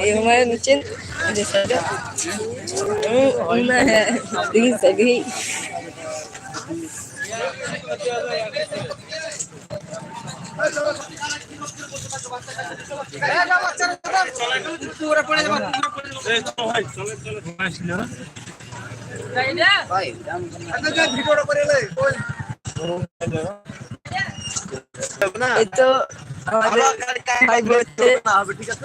ये हमारे नीचे जैसा ना है देखिए सही এই তো আমাদের ভাই বলছে মানুষ ছিল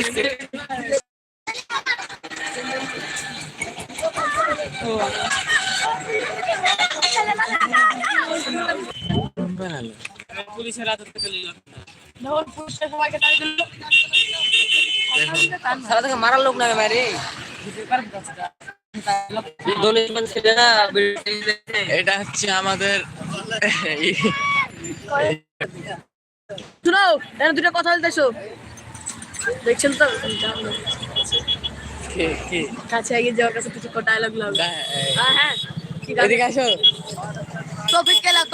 করছে এটা ভিডিও কিসের করছিস ভিডিও কে লাগো যাও সারা থেকে মারার লোক না এটা হচ্ছে আমাদের শুনো, এখানে দুটো কথা বলতেছো। দেখছেন তো কে কে কাছে আগে যাওয়ার কাছে কিছু ডায়লগ লাগবে হ্যাঁ হ্যাঁ ঠিক আছে এদিকে আসো টপিক কে লাগতো